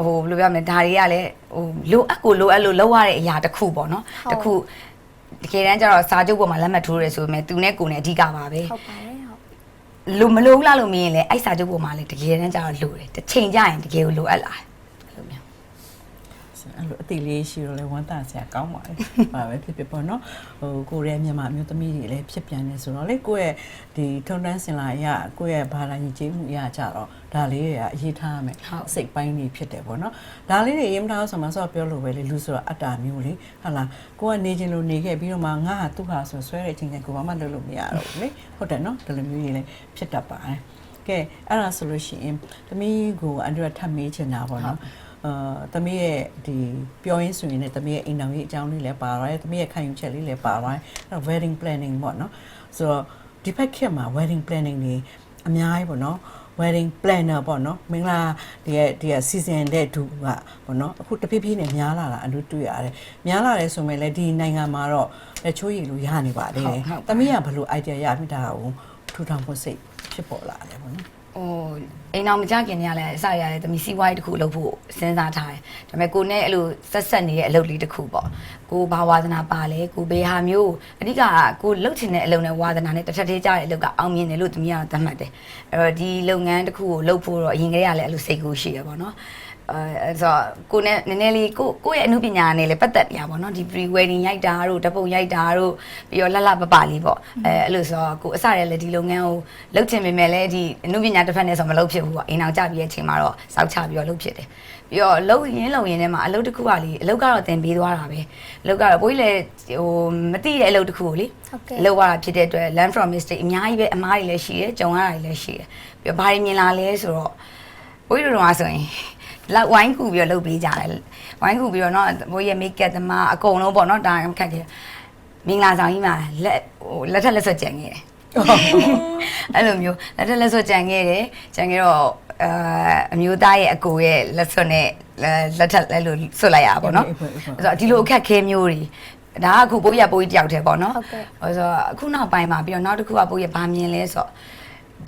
အဲ့တော့ဟိုဘယ်လိုပြောမလဲဒါတွေကလည်းဟိုလိုအပ်ကိုလိုအပ်လို့လောက်ရတဲ့အရာတစ်ခုပေါ့နော်ဟုတ်တစ်ခုတကယ်တမ်းကျတော့စာချုပ်ပေါ်မှာလက်မှတ်ထိုးရဲဆိုပေမဲ့သူနဲ့ကိုယ်နဲ့အဓိကပါပဲဟုတ်ပါတယ်ဟုတ်လိုမလိုဘူးလားလို့မင်းရင်လည်းအဲ့စာချုပ်ပေါ်မှာလည်းတကယ်တမ်းကျတော့လိုတယ်တစ်ချိန်ကျရင်တကယ်ကိုလိုအပ်လာတယ်အဲ့လိုမျိုး အဲ့လိုအတိလေးရှိတော့လေဝမ်းသာစရာကောင်းပါတယ်။ပါပဲဖြစ်ဖြစ်ပေါ့နော်။ဟိုကိုရဲမြန်မာအမျိုးသမီးတွေလည်းဖြစ်ပြန်နေဆိုတော့လေကိုယ့်ရဲ့ဒီထုံတန်းစင်လာရကိုယ့်ရဲ့ဘာသာညီကျေးမှုအရကြတော့ဒါလေးတွေကအရေးထားရမယ်ဟုတ်စိတ်ပိုင်းတွေဖြစ်တယ်ပေါ့နော်။ဒါလေးတွေရေးမထားဆိုမှဆော့ပြောလို့ပဲလေလူဆိုတော့အတ္တမျိုးလေဟာလားကိုကနေချင်းလို့နေခဲ့ပြီးတော့မှငါဟာသူ့ဟာဆိုဆွဲတဲ့အချိန်ကျကိုဘာမှလုပ်လို့မရတော့ဘူးလေဟုတ်တယ်နော်ဒီလိုမျိုးကြီးလည်းဖြစ်တတ်ပါတယ်။ကဲအဲ့ဒါဆိုလို့ရှိရင်သမီးကိုအန်ဒရထပ်မေးချင်တာပေါ့နော် အာသမီးရဲ့ဒီပြောရင်းဆိုရင်လည်းသမီးရဲ့အိမ်တော်ကြီးအကြောင်းလေးလည်းပါပါတယ်သမီးရဲ့ခံယူချက်လေးလည်းပါပါတယ်အဲ့တော့ wedding planning ပေါ့နော်ဆိုတော့ဒီဘက်ခေတ်မှာ wedding planning တွေအများကြီးပေါ့နော် wedding planner ပေါ့နော်မင်္ဂလာဒီရဲ့ဒီရဲ့ season တဲ့ဒူကပေါ့နော်အခုတဖြည်းဖြည်းနဲ့များလာတာအလို့တွေ့ရတယ်များလာတယ်ဆိုမဲ့လည်းဒီနိုင်ငံမှာတော့လက်ချိုးရည်လို့ရနေပါသေးတယ်ဟုတ်ဟုတ်သမီးကဘယ်လို idea ရမိတာကိုထူထောင်ဖို့စိတ်ဖြစ်ပေါ်လာတယ်ပေါ့နော် ဟိုအိမ်အောင်မကြခင်နေရလဲအစရရတယ်သမီးစီးပွားရေးတစ်ခုလုပ်ဖို့စဉ်းစားထားတယ်ဒါပေမဲ့ကိုနဲ့အဲ့လိုဆက်ဆက်နေတဲ့အလုပ်လေးတစ်ခုပေါ့ကိုဘာဝါသနာပါလဲကိုဘေးဟာမျိုးအဓိကကကိုလှုပ်ချင်တဲ့အလုပ်နဲ့ဝါသနာနဲ့တစ်ထပ်သေးကြတဲ့အလုပ်ကအောင်မြင်တယ်လို့သမီးကတော့သတ်မှတ်တယ်အဲ့တော့ဒီလုပ်ငန်းတစ်ခုကိုလုပ်ဖို့တော့အရင်ကတည်းကလည်းအဲ့လိုစိတ်ကူးရှိရပေါ့နော် အဲဆိုတော့ကိုနဲ့နည်းနည်းလေးကိုကိုရဲ့အမှုပညာနဲ့လည်းပတ်သက်နေရပါတော့เนาะဒီ pre wedding ရိုက်တာတို့ဓပုံရိုက်တာတို့ပြီးတော့လှလှပပလေးပေါ့အဲအဲ့လိုဆိုတော့ကိုအစရလည်းဒီလုပ်ငန်းကိုလုပ်ချင်ပေမဲ့လည်းဒီအမှုပညာတစ်ဖက်နဲ့ဆိုမလုပ်ဖြစ်ဘူးပေါ့အိမ်အောင်ကြပြီးတဲ့အချိန်မှာတော့စောက်ချပြီးတော့လုပ်ဖြစ်တယ်ပြီးတော့လှုပ်ရင်းလှုပ်ရင်းထဲမှာအလုပ်တစ်ခုကလေအလုပ်ကတော့တင်ပေးသွားတာပဲအလုပ်ကတော့ကိုကြီးလည်းဟိုမသိတဲ့အလုပ်တစ်ခုကိုလေ ဟုတ်ကဲ့ လောက်ရတာဖြစ်တဲ့အတွက် learn from mistake အများကြီးပဲအမားတွေလည်းရှိတယ်ကြုံရတာတွေလည်းရှိတယ်ပြီးတော့ဘာတွေမြင်လာလဲဆိုတော့ဘိုးတို့တော့ဆိုရင် လောက်ဝိုင်းကူပြီးတော့လုပ်ပေးကြတယ်ဝိုင်းကူပြီးတော့เนาะဘိုးရဲ့ make up သမားအကုန်လုံးပေါ့เนาะဒါခက်တယ်မင်္ဂလာဆောင်ကြီးမှာလက်ဟိုလက်ထက်လက်ဆွတ်ကြံခဲ့တယ်အဲ့လိုမျိုးလက်ထက်လက်ဆွတ်ကြံခဲ့တယ်ကြံခဲ့တော့အာအမျိုးသားရဲ့အကိုရဲ့လက်ဆွတ်နဲ့လက်ထက်အဲ့လိုဆွတ်လိုက်ရပါပေါ့เนาะ အေးပေါ့အေးပေါ့ အဲ့တော့ဒီလိုအခက်ခဲမျိုးတွေဒါကအခုပိုးရပိုးကြီးတယောက်တည်းပေါ့နော် ဟုတ်ကဲ့ ဟိုဆိုတော့အခုနောက်ပိုင်းမှာပြီးတော့နောက်တစ်ခုကပိုးရဘာမြင်လဲဆိုတော့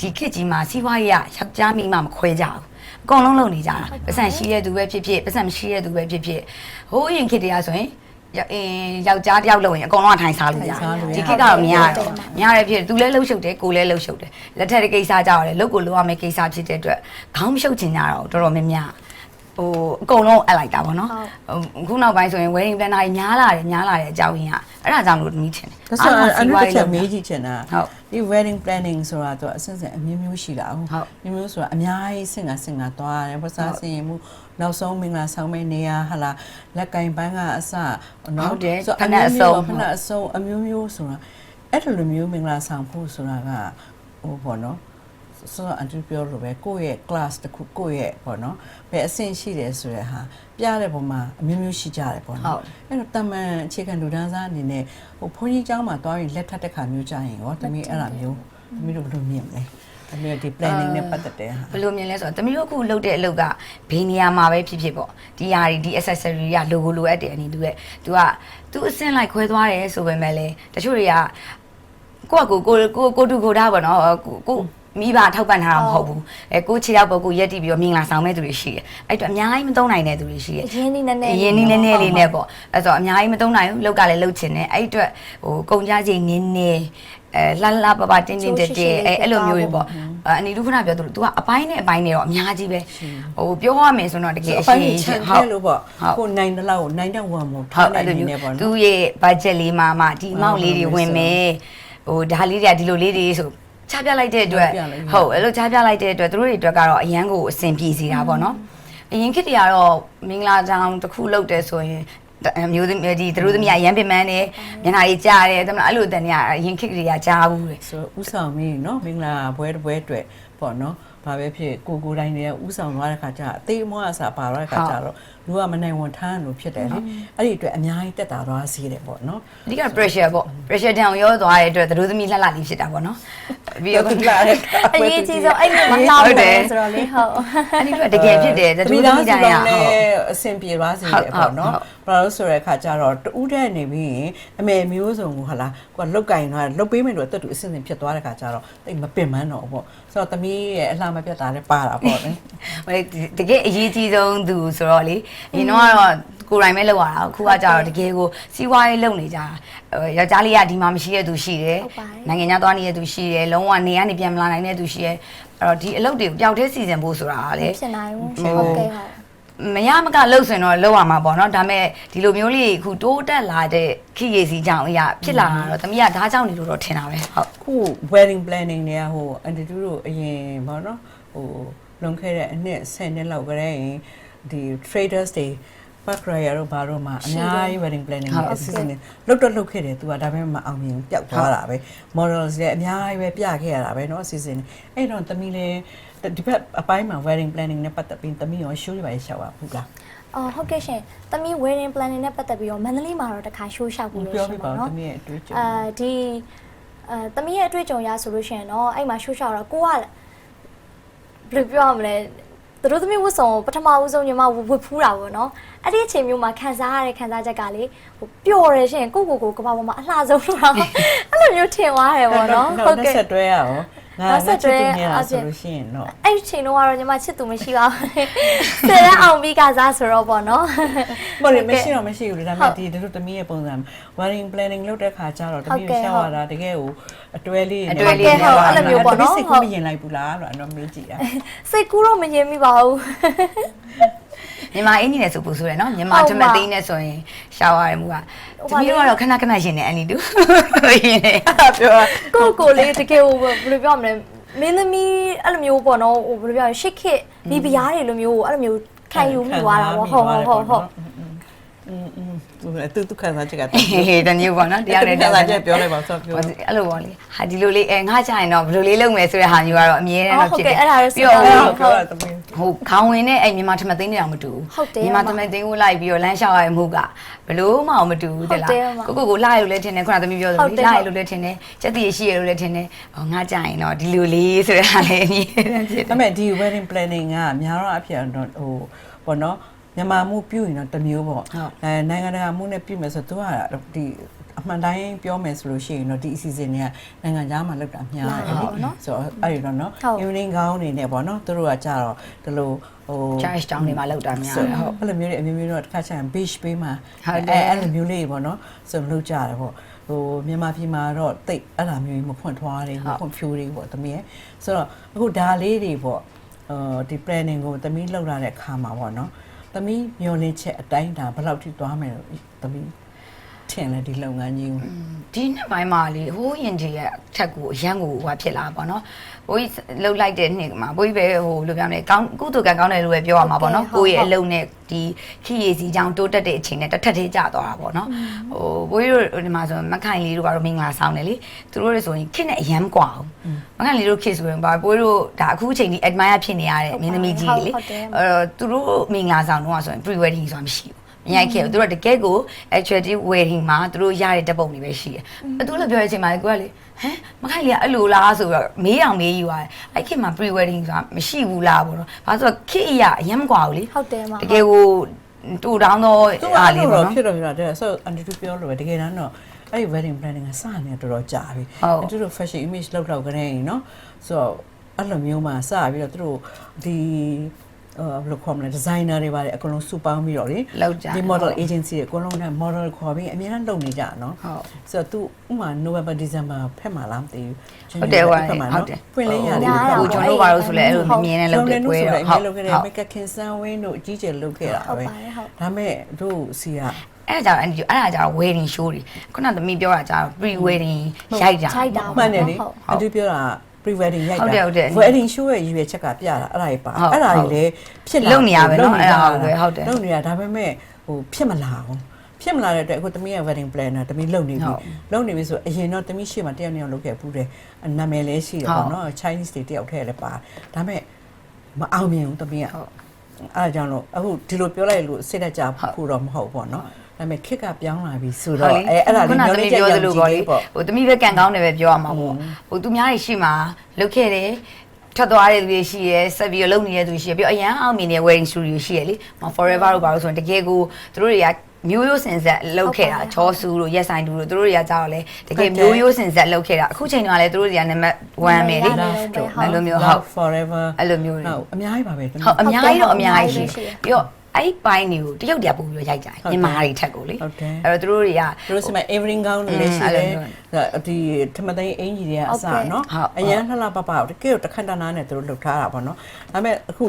ဒီခေတ်ကြီးမှာစီးပွားရေးကယောက်ျားမိန်းမမခွဲကြဘူးအကုန်လုံးလုပ်နေကြတာပတ်စံရှိတဲ့သူပဲဖြစ်ဖြစ်ပတ်စံမရှိတဲ့သူပဲဖြစ်ဖြစ်ဟိုးအရင်ခေတ်တည်းကဆိုရင်ယောက်အင်းယောက်ျားတယောက်လုပ်ရင်အကုန်လုံးကထိုင်စားလို့ရတယ်ထိုင်စားလို့ရတယ်ဒီခေတ်ကတော့မရတော့ဘူးမရတဲ့ဖြစ်သူလည်းလှုပ်ရှုပ်တယ်ကိုယ်လည်းလှုပ်ရှုပ်တယ်လက်ထက်တဲ့ကိစ္စကြောက်ရတယ်လုပ်ကိုလုပ်ရမယ့်ကိစ္စဖြစ်တဲ့အတွက်ခေါင်းမရှုပ်ချင်ကြတော့တော်တော်များများ ဟိုအကုန်လုံးအပ်လိုက်တာပေါ့နော်ဟုတ်အခုနောက်ပိုင်းဆိုရင် wedding planner ကြီးများလာတယ်များလာတယ်အကြောင်းရင်းကအဲ့ဒါကြောင့်လို့သမီးထင်တယ်ဒါဆိုရင်အစီးနုပွားတစ်ရေးချက်လုပ်မေးတာကြည့်ချင်တာဟုတ်ဒီ wedding planning ဆိုတာတော့အစစအမျိုးမျိုးရှိတာဟုတ်ဟုတ်မျိုးမျိုးဆိုတာအများကြီးစင်ကစင်ကသွားတယ်ပစားစင်ရင်မှုနောက်ဆုံးမင်္ဂလာဆောင်မဲ့နေရဟလာလက်ကင်ပန်းကအစဟုတ်တယ်ဆိုဖနက်အစုံဖနက်အစုံအမျိုးမျိုးဆိုတာအဲ့လိုလိုမျိုးမင်္ဂလာဆောင်ဖို့ဆိုတာကဟိုပေါ့နော် ဆိုတော့အန်တီပြောလို့ပဲကိုယ့်ရဲ့ class တစ်ခုကိုယ့်ရဲ့ပေါ့နော်ဘယ်အဆင့်ရှိတယ်ဆိုတဲ့ဟာပြတဲ့ပုံမှာအမျိုးမျိုးရှိကြတယ်ပေါ့ ဟုတ် နော် အဲ့တော့တမန်အခြေခံလူဒန်းစားအနေနဲ့ဟိုဘုန်းကြီးเจ้าမှာတွားရင်လက်ထပ်တဲ့ခါမျိုးကြရင်ရောတမီးအဲ့ဒါမျိုးတမီးတို့ဘယ်လိုမြင်မလဲတမီးတို့ဒီ planning နဲ့ပတ်သက်တဲ့ဟာ ဘယ်လိုမြင်လဲဆိုတော့သမီးတို့အခုလုပ်တဲ့အလုပ်ကဘေးနေရာမှာပဲဖြစ်ဖြစ်ပေါ့ဒီဟာတွေဒီ accessory က logo လိုအပ်တယ်အနေတူရဲ့ तू က तू အစင်လိုက်ခွဲသွားတယ်ဆိုပေမဲ့လေတချို့တွေကကိုယ့်အကိုကိုကိုကိုတူကိုထားပေါ့နော်ကိုကို မိဘထောက်ပံ့ထားတာမဟုတ်ဘူးအဲကိုခြေရောက်ပုတ်ကိုရက်တီပြီးတော့မင်္ဂလာဆောင်မဲ့သူတွေရှိတယ်အဲ့တော့အများကြီးမသုံးနိုင်တဲ့သူတွေရှိတယ်အရင်နေ့နည်းနည်းအရင်နီးနည်းနည်းလေးနဲ့ပေါ့အဲ့တော့အများကြီးမသုံးနိုင်ဘူးလောက်ကလည်းလှုပ်ချင်တယ်အဲ့အတွက်ဟိုကုန်ကြချိန်နင်းနေအဲလှလှပပတင်းတင်းတဲတဲအဲအဲ့လိုမျိုးတွေပေါ့အအနီတို့ခဏပြောသူ तू ကအပိုင်းနဲ့အပိုင်းနဲ့တော့အများကြီးပဲဟိုပြောရမယ်ဆိုတော့တကယ်အအပိုင်းရှိကြီးချရှိန်ဟုခဲတ်လို့ပေါ့ဟုတ်ကိုနိုင်တဲ့လောက်ကိုနိုင်တဲ့ဝန်မို့ဟုထားတ်နိုအဲ့င်လိုနေမျိုးပေါ့သူနော်ရဲ့ budget လေးမှာမှဒီ amount လေးတွေဝင်မယ်ဟိုဒါလေးတွေကဒီလိုလေးတွေဆို ချပြလိုက်တဲ့အတွက်ဟုတ်အဲ့လိုချပြလိုက်တဲ့အတွက်သူတို့တွေအတွက်ကတော့အရန်ကိုအဆင်ပြေစေတာပေါ့နော်အရင်ခေတ်တည်းကတော့မင်္ဂလာတောင်တစ်ခုလုပ်တယ်ဆိုရင်အမျိုးသမီးဒီသူတို့သမီးကရမ်းပင်ပန်းတယ်မျက်နှာကြီးကြားတယ်တမလားအဲ့လိုတန်ရရင်ခစ်တွေကကြားဘူးလေဆိုဥဆောင်မင်းနော်မင်္ဂလာဘွဲတပွဲအတွက်ပေါ့နော် ဘာပဲဖြစ်ကိုကိုတိုင်းတွေကဥဆောင်သွားတဲ့ခါကျအသေးမွားအစားပါသွားတဲ့ခါကျတော့လူကမနိုင်ဝန်ထမ်းလို့ဖြစ်တယ်လေအဲ့ဒီအတွက်အများကြီးတက်တာသွားစေတယ်ပေါ့နော်အဓိက pressure ပေါ့ pressure down ရောသွားတဲ့အတွက်သူတို့သမီးလှလှလေးဖြစ်တာပေါ့နော်ပြီးတော့လာတဲ့ခါအရေးကြီးဆုံးအဲ့လိုမနှောက်ဟုတ်တယ်တယ်ဆိုတော့လေဟုတ်အဲ့ဒီအတွက်တကယ်ဖြစ်တယ်သူတို့သမီးတိုင်းရတဟုတ်နဲ့အဆင်ပြေသွားစေတယ်ပေါ့နော်ဟုတ်ဘာလို့ဆိုတဲ့အခါကျတော့တူးတဲ့နေပြီးရင်အမေမျိုးစုံကိုဟာလားကိုကလုတ်ကင်သွားလုတ်ပေးမယ်လို့အသက်တူအဆင်ဆင်ဖြစ်သွားတဲ့အခါကျတော့တိတ်မပင်ပန်းတော့ဘူးပေါ့ ဆိုတော့သမီးရဲ့အလှမပြတ်တာလည်းပါတာပေါ့လေဟိုတကယ်အရေးကြီးဆုံးသူဆိုတော့လေရင်တော့ကတော့ကိုယ်တိုင်ပဲလောက်ရတာအခုကကြတော့တကယ်ကိုစီးပွားရေးလုပ်နေကြတာဟိုယောက်ျားလေးကဒီမှာမရှိတဲ့သူရှိတယ်ဟုတ်ပါတယ်နိုင်ငံခြားသွားနေတဲ့သူရှိတယ်လုံးဝနေကနေပြန်မလာနိုင်တဲ့သူရှိတယ်အဲ့တော့ဒီအလုပ်တွေကိုပျောက်တဲ့စီစဉ်ဖို့ဆိုတာကလေဖြစ်နိုင်ဘူးဟိုဟုတ်ကဲ့ဟုတ် မရမကလှုပ်ဆွင်တော့လှုပ်ရမှာပေါ့နော်ဒါပေမဲ့ဒီလိုမျိုးလေးအခုတိုးတက်လာတဲ့ခိရစီကြောင့်အရာဖြစ်လာတာတော့တမီးကဒါကြောင့်နေလို့တော့ထင်တာပဲဟုတ်ခု wedding planning တွေကဟို attitude တို့အရင်ပေါ့နော်ဟိုလွန်ခဲ့တဲ့အနှစ်10နှစ်လောက်ကတည်းကဒီ traders တွေ back raya တို့ဘာတို့မှာအများကြီး wedding planning တွေအစီအစဉ်တွေလုတ်တော့လုတ်ခဲ့တယ်သူကဒါပေမဲ့မအောင်မြင်ဘူးပျောက်သွားတာပဲ models တွေအများကြီးပဲပြခဲ့ရတာပဲเนาะအစီအစဉ်တွေအဲ့တော့တမီးလည်းဒီဘက်အပိုင်းမှာ wedding planning နဲ့ပတ်သက်ပြီးတမီးရော show တွေပါရှောက်ရဘူးလား အော်ဟုတ်ကဲ့ရှင်။သမီး wedding planning နဲ့ပတ်သက်ပြီးတော့မန္တလေးမှာတော့တစ်ခါ show ရှောက်ပြီးလို့ ပြော ရှိ ပြ ပါ ပါဦး တော့ တမီးရဲ့အတွေ့အကြုံ အဲဒီအဲသမီးရဲ့အတွေ့အကြုံရဆိုလို့ရှိရင်တော့အဲ့မှာ show ရှောက်တော့ကိုကဘယ်လိုပြောရမလဲ သူတို့သမီးဝတ်စုံကိုပထမဦးဆုံးညီမဝတ်ဖူးတာပေါ့နော်အဲ့ဒီအချိန်မျိုးမှာခံစားရတဲ့ခံစားချက်ကလေဟိုပျော်တယ်ရှင်ကိုကိုကိုကဘာပေါ်မှာအလှဆုံးလို့တော့အဲ့လိုမျိုးထင်သွားတယ်ပေါ့နော်ဟုတ်ကဲ့ဆက်တွဲရအောင် ငါနောက်ဆက်တွဲငါချစ်သူနေတာအပြင်ဆိုလို့ရှိရင်တော့အဲ့ဒီချိန်တော့ကတော့ညီမချစ်သူမရှိပါဘူးဆယ်ရအောင်ပြီးကစားဆိုတော့ပေါ့နော်မဟုတ်လေဟုတ်မကဲ့ရှိတော့မရှိဘူးလေဒါပေဟုမဲ့တ်ဒီတို့သမီးရဲ့ပုံစံ wedding planning လုပ်တဲ့ခါကျတော့တဟုတ်မီးကဲ့ရှောက်ရတာတကယ်ကိုအတွဲလေးအတွဲလေးဟုတ်ကဲ့ဟုတ်အဲ့လိုမျိုးပေါ့နော်တမီးစိတ်ဟုတ်ကူးမရင်လိုက်ဘူးလားလို့အဲ့တော့မေးကြည့်တာစိတ်ကူးတော့မရင်မိပါဘူး မြန်မာအင်ဂျင်နဲ့ဆိုပူဆိုးတယ်နော်မြန်မာတမသိန်းနဲ့ဆိုရင်ရှားရတယ်မူကတမီးတို့ကတော့ခဏခဏရှင်နေအန်ဒီတူရှင်နေပြောကိုကိုလေးတကယ်ဟိုဘယ်လိုပြောမလဲမင်းသမီးအဲ့လိုမျိုးပေါ့နော်ဟိုဘယ်လိုပြောရှစ်ခစ်မိဖုရားတွေလိုမျိုးအဲ့လိုမျိုးခံယူမိသွားတာပေါ့ဟုတ်ဟုတ်ဟုတ်ဟုတ် သူသူသူခံစားချက်ကဟေးတမျိုးပေါ့နော်တရားနဲ့ခံတရားစားချက်ပြောလိုက်ပါဆိုပြောအဲ့လိုပေါ့လေဟာဒီလိုလေးအဲငါကြရင်တော့ဘယ်လိုလေးလုပ်မယ်ဆိုတဲ့ဟာမျိုးကတော့အမြဲတမ်းတော့ဖြစ်တယ်ဟုတ်ကဲ့အဲ့ဒါတော့ပြီးတော့စဉ်းစားပြောတာတမီးဟိုခေါင်းဝင်နဲ့အဲ့မြန်မာထမသိန်းနေအောင်မတူဟုတ်တယ်မြန်မာထမသိန်းကိုလိုက်ပြီးတော့လမ်းလျှောက်ရမှုကဘလို့မှမတူဘူးတဲ့လားဟုတ်တယ်အမကိုကိုကိုလာရလို့လည်းထင်တယ်ခုနသမီးပြောသဟုတ်လိုတယ်လာရလို့လည်းထင်တယ်စက်တည်ရှိရလို့လည်းထင်တယ်ဟောငါကြရင်တော့ဒီလိုလေးဆိုတဲ့ဟာလည်းအမြဲတမ်းဖြစ်တယ်ဒါပေမဲ့ဒီ wedding planning ကများတော့အဖြစ်တော့ဟိုပေါ့နော် မြန်မာမှုပြုရင်တော့တစ်မျိုးပေါ့အဲနိုင်ငံတကာမှုနဲ့ပြုမယ်ဆိုတော့သူကဒီအမှန်တိုင်းပြောမယ်ဆိုလို့ရှိရင်တော့ဒီအစီအစဉ်တွေကနိုင်ငံခြားမှာလောက်တာများတယ်လေဆိုတော့အဲ့ဒီတော့နော် evening gown နေနဲ့ပေါ့နော်သူတို့ကကြတော့ဒီလိုဟို Church town တွေမှာလောက်တာများဆိုတယ်ဟုဟုတ်တ်အဲ့လိုမျိုးတွေအမျိုးမျိုးတော့တစ်ခါကျရင် beach ပေးမှာဟုတ်တယ်အဲ့လိုမျိုးလေးပေါ့နော်ဆိုလုပ်ကြတယ်ပေါ့ဟိုမြန်မာပြည်မှာတော့တိတ်အဲ့လိုမျိုးကြီးမဖွင့်ထွားတယ်မဖွင့်ဖြိုးတယ်ပေါ့တမီးရဲ့ဆိုတော့အခုဒါလေးတွေပေါ့ဟိုဒီ planning ကိုတမီးလောက်လာတဲ့အခါမှာပေါ့နော် တမီးမျောလင်းချက်အတိုင်းဒါဘယ်လောက်ထိသွားမယ်လို့တမီး ထင်လဲဒီလုပ်ငန်းကြီးကိုဒီနှစ်ပိုင်းမှာလေဟိုးရင်ကြီးရဲ့အထက်ကိုအရန်ကိုဟိုဖြစ်လာပါတော့ဘိုးကြီးလှုပ်လိုက်တဲ့နှစ်မှာဘိုးကြီးပဲဟိုလိုပြောမလဲကောင်းကုသိုလ်ကံကောင်းတယ်လို့ပဲပြောရမှာပေါ့နော်ဟုတ်ကိုကဲ့ယ့်ရဲ့အလုပ်နဲ့ဒီခီရည်စီချောင်းတိုးတက်တဲ့အချိန်နဲ့တစ်ထက်သေးကျသွားတာပေါ့နော်ဟိုဘိုးကြီးတို့ဒီမှာဆိုမခိုင်လေးတို့ကတော့မင်္ဂလာဆောင်တယ်လေသူတို့တွေဆိုရင်ခစ်နဲ့အရန်ကွာအောင်မခိုင်လေးတို့ခစ်ဆိုရင်ဘာဘိုးကြီးတို့ဒါအခုအချိန်ဒီ admire ဖြစ်နေရတဲ့မင်းသမီးကြီးတွေလေဟုတ်တယ်အဲ့တော့သူတို့မင်္ဂလာဆောင်တော့ဆိုရင် pre wedding ဆိုတာမရှိဘူး မရိုက်ခဲ့ဘူးသူတို့ကတကယ်ကို actually wedding မှာသူတို့ရတဲ့တပ်ပုံတွေပဲရှိတယ်အဲ့သူလည်းပြောတဲ့အချိန်မှာလေကိုကလေဟမ်မခိုင်လေအဲ့လိုလားဆိုတော့မေးအောင်မေးယူရတယ်အဲ့ခေတ်မှာ pre wedding ဆိုတာမရှိဘူးလားပေါ့နော်ဘာလို့ဆိုတော့ခေတ်အရာအရင်မကွာဘူးလေဟုတ်တယ်အမတကယ်ကိုတူတောင်းတော့သူကအားအဲ့လေးလိုပေါ့တော့နော်ဖြစ်တော့ဖြစ်တော့တဲ့ဆိုအန်တီတူပြောလို့ပဲတကယ်တမ်းတော့အဲ့ဒီ wedding planning ကစနေတော်တော်ကြာပြီဟုတ်အန်တီတို့ fashion image လောက်တော့ကြနေရင်နော်ဆိုတော့အဲ့လိုမျိုးမှာစပြီးတော့သူတို့ဒီအာ ဘယ်လိုခေါ်မလဲဒီဇိုင်နာတွေပါတယ်အကုန်လုံးစုပေါင်းပြီးတော့လေလောက်ကြဒီ model agency တွေအကုန်လုံးနဲ့ model ခေါ်ပြီးအများနဲ့လုပ်နေကြနော်ဟုတ်ဆိုတော့ तू ဥမာ November December ဖက်မှာလားမသိဘူးဟုတ်တယ်ဟိုဖက်မှာဟုတ်နော်တယ်ဖွင့်လင်းရတယ်များတာကိုကျွန်တော်တို့ဘာလို့ဆိုလဲအဲ့လိုမြင်နေလောက်တဲ့ပွဲတော့ဟုဟုတ်တ်လုပ်ခဲ့တယ်ဟုတ် make up ခင်စမ်းဝင်းတို့အကြီးကျယ်လုပ်ခဲ့တာဟုတ်ပဲပါတယ်ဟုတ်ဒါမဲ့တို့စီကအဲ့ဒါကြောင့်အဲ့ဒီအဲ့ဒါကြောင့် wedding show တွေခုနသမီးပြောတာကြောင့် pre wedding ရိုက်တာရိုက်တာမှန်တယ်လေဟုတ်အတူပြောတာ pre wedding ရိုက်ဟုတ်တယ်ဟုတ်တယ် wedding show ရဲ့ရည်ရွယ်ချက်ကပြတာအဲ့ဒါကြီးပါဟုတ်အဲ့ဒါဟုတ်ကြီးလေဖြစ်လာလုပ်နေရပဲနော်လုပ်နေကြအဲ့ဒါကိုပဲဟုတ်တယ်လုပ်နေတာဒါပေမဲ့ဟိုဖြစ်မလာဘူးဖြစ်မလာတဲ့အတွက်အခုတမီးရဲ့ wedding planner တမီးလုပ်နေဟုပြီတ်လုပ်နေပြီဆိုအရင်တော့တမီးရှေ့မှာတယောက်နှစ်ယောက်လုပ်ခဲ့ဘူးတယ်နာမည်လည်းရှိတယ်ဟုတ်ပေါ့နော် Chinese တွေတယောက်ထဲလည်းပါဒါပေမဲ့မအောင်မြင်ဘူးတမီးကဟုတ်အဲ့ဒါကြောင့်လို့အခုဒီလိုပြောလိုက်လို့စိတ်တကြဖို့တော့မဟုတ်ပေါ့နော် ဒါပေမဲ့ခစ်ကပြောင်းလာပြီဆိုတော့အဲအဲ့ဒါလေးခုနမျိုးသမီးလေးပြောပြောသသလိုလိုပေါ့ပေါ့လေလေပေါ့ဟိုသမီးပဲကန်ကောင်းတယ်ပဲပြောရမှာပေါ့ဟိုသူများတွေရှိမှာလုတ်ခဲ့တယ်ထွက်သွားတဲ့သူတွေရှိရဲဆက်ပြီးတော့လုပ်နေတဲ့သူရှိရဲပြီးတော့အရန်အောင်မြင်တဲ့ wedding studio ရှိရဲလေမ forever တို့ဘာလို့ဆိုရင်တကယ်ကိုသူတို့တွေကမျိုးရိုးစင်ဆက်လောက်ခဲ့တာဟုတ်ပါဘူးချောဆူတို့ရက်ဆိုင်တူတို့သူတို့တွေကကြောက်လဲတကယ်ဟုတ်တယ်မျိုးရိုးစင်ဆက်လောက်ခဲ့တာအခုချိန်ကလည်းသူတို့တွေကနံပါတ်1ပဲလေဟုတ်တယ်ဟုတ်တယ်အဲ့လိုမျိုးဟုတ် Love forever အဲ့လိုမျိုးတွေဟုတ်အများကြီးပါပဲတမီးဟုတ်အများကြီးတော့အများကြီးဟုတ်ရှိတယ်ပြီးတော့ အဲ့ဒီပိုင်းတွေကိုတရုတ်တည်းပို့ပြီးတော့ရိုက်ကြတယ်ဟုတ်တယ်မြန်မာတွေထက်ကိုလေဟုတ်တယ်အဲ့တော့သူတို့တွေကသူတို့စမ everything ကောင်းတယ်လည်းရှိအဲ့လိုတယ်မျိုးဒီထမသိန်းအင်ကြီးတွေကအစဟုတ်ကဲ့နော်ဟုတ်အရန်လှလှပပတကယ်တော့တခန့်တနာနဲ့သူတို့လှုပ်ထားတာပေါ့နော်ဒါပေမဲ့အခု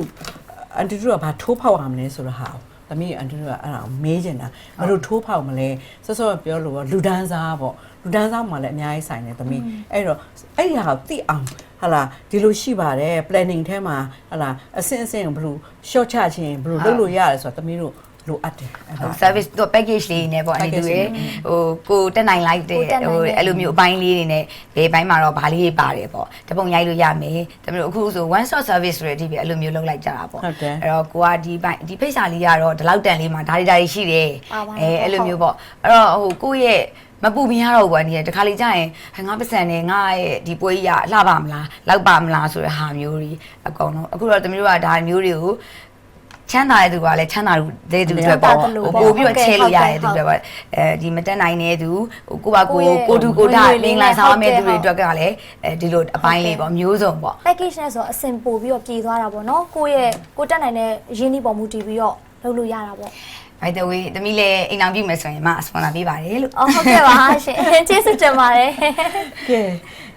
အန်တီတို့ကဘာထိုးဖောက်ရမလဲဆိုတော့ဟာသမီးအန်တီတို့ကအဲ့ဒါကိုမေးချင်တာဘယ်လိုထိုးဖောက်မလဲစောစောကပြောလို့ပေါ့လူဒန်းစားပေါ့ လူဒန်းစားမှလည်းအများကြီးဆိုင်တယ်သမီးအဲ့တော့အဲ့ဒီဟာကိုသိအောင်ဟာလာဒီလိုရှိပါတယ် planning ထဲမှာဟာလာအဆင့်အဆင့်ကိုဘယ်လို short ချခြင်းဘယ်လိုလုပ်လို့ရတယ်ဆိုတော့သမီးတို့လိုအပ်တယ်အဲ့ဒါ service တော့ package လေးနဲ့ပေါ့အဲ့ဒီသူရဲ့ဟိုကိုတက်နိုင်လိုက်တဲ့ကိုတက်နိုင်ဟိုတဲ့အဲ့လိုမျိုးအပိုင်းလေးတွေနဲ့ဘယ်ဘိုင်းမှာတော့ဘာလေးတွေပါတယ်ပေါ့တပုံရိုက်လို့ရမယ်ဒါပေမဲ့အခုဆို one stop service ဆိုတဲ့အထိပဲအဲ့လိုမျိုးလုပ်လိုက်ကြတာပေါ့ဟုတ်တယ်အဲ့တော့ကိုကဒီဘိုင်းဒီဖိတ်စာလေးကတော့ဒီလောက်တန်လေးမှာဒါတွေဒါတွေရှိတယ်ပါပါအဲအဲ့လိုမျိုးပေါ့အဲ့တော့ဟိုကိုယ့်ရဲ့ မပူမရတော့ဘူးကွာနေတခါလေကြာရင်ဟဲငါပတ်စံနေငါရဲ့ဒီပွဲကြီးကလှပါမလားလောက်ပါမလားဆိုတဲ့ဟာမျိုးတွေအကုန်လုံးအခုတော့တမီးတို့ကဒါမျိုးတွေကိုချမ်းသာတဲ့သူကလည်းချမ်းသာတဲ့သူတွေပေါ့ချမ်းသာတယ်လို့ဟိုပေါ့ပို့ပြီးတော့ချဲလို့ရတဲ့သူဟုတ်တွေပေါ့အဲဒီမတက်နိုင်တဲ့သူဟိုကိုပါကိုကိုယ့်ရဲ့ကိုတူကိုတာဝင်ငွေမလေးင်္ဂနဲ့လာဆောင်မဲ့ဟုသူတ်တွေကဲ့အတွက်ကလည်းအဲဒီလိုအပိုင်းလေးပေါ့မျိုးစုံပေါ့ package နဲ့ဆိုတော့အဆင်ပို့ပြီးတော့ပြည်သွားတာပေါ့နော်ကိုယ့်ရဲ့ကိုတက်နိုင်တဲ့ရင်းနှီးပေါ်မူတည်ပြီးတော့လုပ်လို့ရတာပေါ့ by the way တမီးလည်းအိမ်အောင်ပြုမယ်ဆိုရင်မစပွန်ဆာပေးပါတယ်လို့အော်ဟုတ်ကဲ့ပါရှင်ကျေးဇူးတင်ပါတယ်ကဲ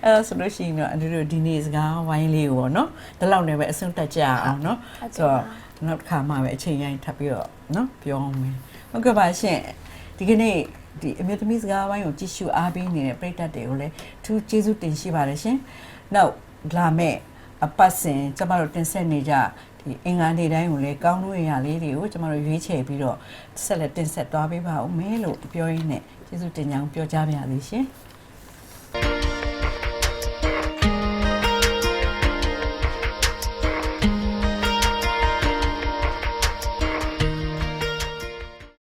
အဲ့ဒါဆိုလို့ရှိရင်တော့အတူတူဒီနေ့စကားဝိုင်းလေးကိုပေါ့နော်ဒီလောက်နဲ့ပဲအဆုံးတက်ကြအောင်နော်ဟုတ်ကဲ့ဆိုတော့နောက်တစ်ခါမှပဲအချိန်ရိုင်းထပ်ပြီးတော့နော်ပြောအောင်မယ်ဟုတ်ကဲ့ပါရှင်ဒီကနေ့ဒီအမျိုးသမီးစကားဝိုင်းကိုကြည့်ရှုအားပေးနေတဲ့ပရိသတ်တွေကိုလည်းအထူးကျေးဇူးတင်ရှိပါတယ်ရှင်နောက်လာမဲ့အပတ်စဉ်ကျမတို့တင်ဆက်နေကြဒီ အင်္ဂါနေ့တိုင်းကိုလည်းကောင်းလို့ရလေးတွေကိုကျမတို့ရွေးချယ်ပြီးတော့ဆက်လက်တင်ဆက်သွားပေးပါဦးမယ်လို့ပြောရင်းနဲ့ကျေးဇူးတင်ကြောင်းပြောကြားပါရစေရှင်။